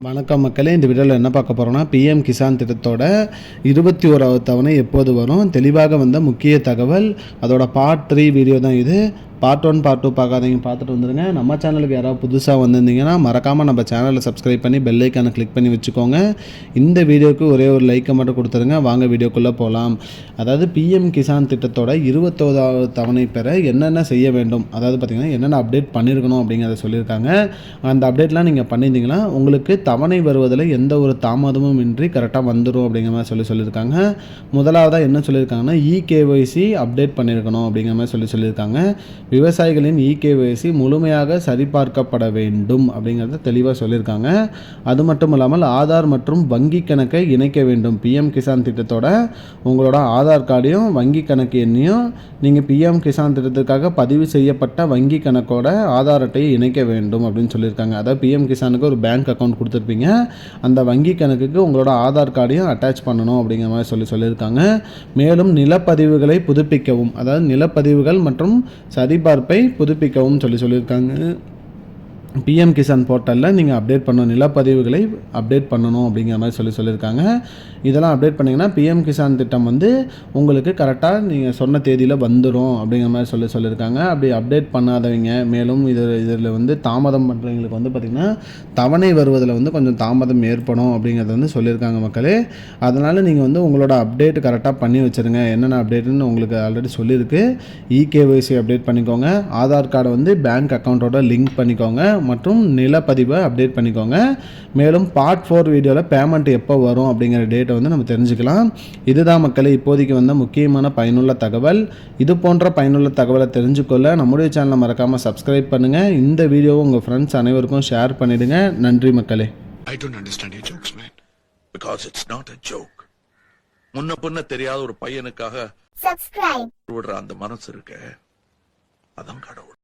வணக்கம் மக்களே இந்த வீடியோவில் என்ன பார்க்க போகிறோம்னா பிஎம் கிசான் திட்டத்தோட இருபத்தி ஓராவது தவணை எப்போது வரும்? தெளிவாக வந்த முக்கிய தகவல் அதோட பார்ட் த்ரீ வீடியோ தான் இது. பார்ட் ஒன் பார்ட் டூ பார்க்காதீங்க பார்த்துட்டு வந்துடுங்க நம்ம சேனலுக்கு யாராவது புதுசாக வந்திருந்தீங்கன்னா மறக்காமல் நம்ம சேனலை சப்ஸ்கிரைப் பண்ணி பெல் ஐக்கானை கிளிக் பண்ணி வச்சுக்கோங்க. இந்த வீடியோக்கு ஒரே ஒரு லைக்கை மட்டும் கொடுத்துருங்க. வாங்க வீடியோக்குள்ளே போகலாம் அதாவது பிஎம் கிசான் திட்டத்தோட இருபத்தோதாவது தவணை பெற என்னென்ன செய்ய வேண்டும்? அதாவது பார்த்திங்கன்னா என்னென்ன அப்டேட் பண்ணியிருக்கணும் அப்படிங்கிறத சொல்லியிருக்காங்க. அந்த அப்டேட்லாம் நீங்கள் பண்ணியிருந்தீங்கன்னா உங்களுக்கு தவணை வருவதில் எந்த ஒரு தாமதமும் இன்றி கரெக்டாக வந்துடும் அப்படிங்கிற மாதிரி சொல்லி சொல்லியிருக்காங்க. முதலாவதாக என்ன சொல்லியிருக்காங்கன்னா இகேஒய்சி அப்டேட் பண்ணியிருக்கணும் அப்படிங்கிற மாதிரி சொல்லி சொல்லியிருக்காங்க. விவசாயிகளின் இகேஒய்சி முழுமையாக சரிபார்க்கப்பட வேண்டும் அப்படிங்கிறத தெளிவாக சொல்லியிருக்காங்க. அது மட்டும் இல்லாமல் ஆதார் மற்றும் வங்கி கணக்கை இணைக்க வேண்டும். பிஎம் கிசான் திட்டத்தோட உங்களோட ஆதார் கார்டையும் வங்கி கணக்கு எண்ணையும் நீங்கள் பிஎம் கிசான் திட்டத்துக்காக பதிவு செய்யப்பட்ட வங்கி கணக்கோட ஆதார் அட்டையை இணைக்க வேண்டும் அப்படின்னு சொல்லியிருக்காங்க. அதாவது பிஎம் கிசானுக்கு ஒரு பேங்க் அக்கௌண்ட் கொடுத்துருப்பீங்க. அந்த வங்கி கணக்குக்கு உங்களோட ஆதார் கார்டையும் அட்டாச் பண்ணணும் அப்படிங்கிற மாதிரி சொல்லி சொல்லியிருக்காங்க. மேலும் நிலப்பதிவுகளை புதுப்பிக்கவும் அதாவது நிலப்பதிவுகள் மற்றும் சரி சரிபார்ப்பை புதுப்பிக்கவும் சொல்லி சொல்லியிருக்காங்க. பிஎம் கிசான் போர்ட்டலில் நீங்கள் அப்டேட் பண்ணணும் நிலப்பதிவுகளை அப்டேட் பண்ணணும் அப்படிங்கிற மாதிரி சொல்லி சொல்லியிருக்காங்க. இதெல்லாம் அப்டேட் பண்ணிங்கன்னா பிஎம் கிசான் திட்டம் வந்து உங்களுக்கு கரெக்டாக நீங்கள் சொன்ன தேதியில் வந்துடும் அப்படிங்கிற மாதிரி சொல்லி சொல்லியிருக்காங்க. அப்படி அப்டேட் பண்ணாதவங்க மேலும் இது இதில் வந்து தாமதம் பண்ணுறவங்களுக்கு வந்து பார்த்திங்கன்னா தவணை வருவதில் வந்து கொஞ்சம் தாமதம் ஏற்படும் அப்படிங்கிறத வந்து சொல்லியிருக்காங்க மக்களே. அதனால் நீங்கள் வந்து உங்களோட அப்டேட் கரெக்டாக பண்ணி வச்சுருங்க. என்னென்ன அப்டேட்டுன்னு உங்களுக்கு ஆல்ரெடி சொல்லியிருக்கு. இகேஒய்சி அப்டேட் பண்ணிக்கோங்க. ஆதார் கார்டை வந்து பேங்க் அக்கௌண்ட்டோட லிங்க் பண்ணிக்கோங்க. மற்றும் நிலப்பதிவை அப்டேட் பண்ணிக்கோங்க. மேலும் பார்ட் ஃபோர் வீடியோவில் பேமெண்ட் எப்போ வரும் அப்படிங்கிற டேட்டை வந்து நம்ம தெரிஞ்சுக்கலாம். இதுதான் மக்களே இப்போதைக்கு வந்த முக்கியமான பயனுள்ள தகவல். இது போன்ற பயனுள்ள தகவலை தெரிஞ்சுக்கொள்ள நம்முடைய சேனலை மறக்காமல் சப்ஸ்கிரைப் பண்ணுங்கள் இந்த வீடியோவை உங்கள் ஃப்ரெண்ட்ஸ் அனைவருக்கும் ஷேர் பண்ணிடுங்க. நன்றி மக்களே. I don't understand your jokes, man. Because it's not a joke. முன்ன பின்ன தெரியாத ஒரு பையனுக்காக subscribe. விடுற அந்த மனசு இருக்க. அதான் கடவுள்.